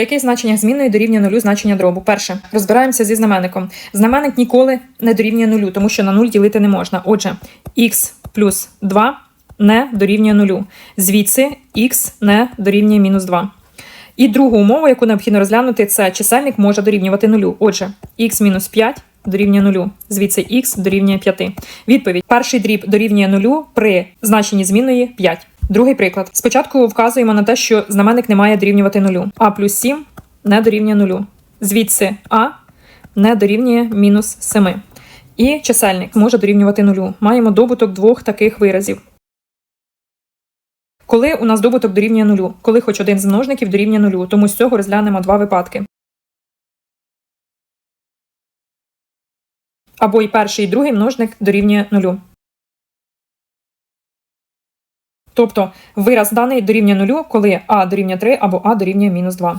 При яких значеннях змінної дорівнює нулю значення дробу? Перше, розбираємося зі знаменником. Знаменник ніколи не дорівнює нулю, тому що на нуль ділити не можна. Отже, х плюс 2 не дорівнює нулю. Звідси х не дорівнює мінус 2. І другу умову, яку необхідно розглянути, це чисельник може дорівнювати нулю. Отже, х мінус 5 дорівнює нулю. Звідси х дорівнює 5. Відповідь: перший дріб дорівнює нулю при значенні змінної 5. Другий приклад. Спочатку вказуємо на те, що знаменник не має дорівнювати нулю. А плюс 7 не дорівнює нулю. Звідси а не дорівнює мінус 7. І чисельник може дорівнювати нулю. Маємо добуток двох таких виразів. Коли у нас добуток дорівнює нулю, коли хоч один з множників дорівнює нулю, тому з цього розглянемо два випадки. Або і перший, і другий множник дорівнює нулю. Тобто вираз даний дорівнює нулю, коли а дорівнює 3 або а дорівнює мінус 2.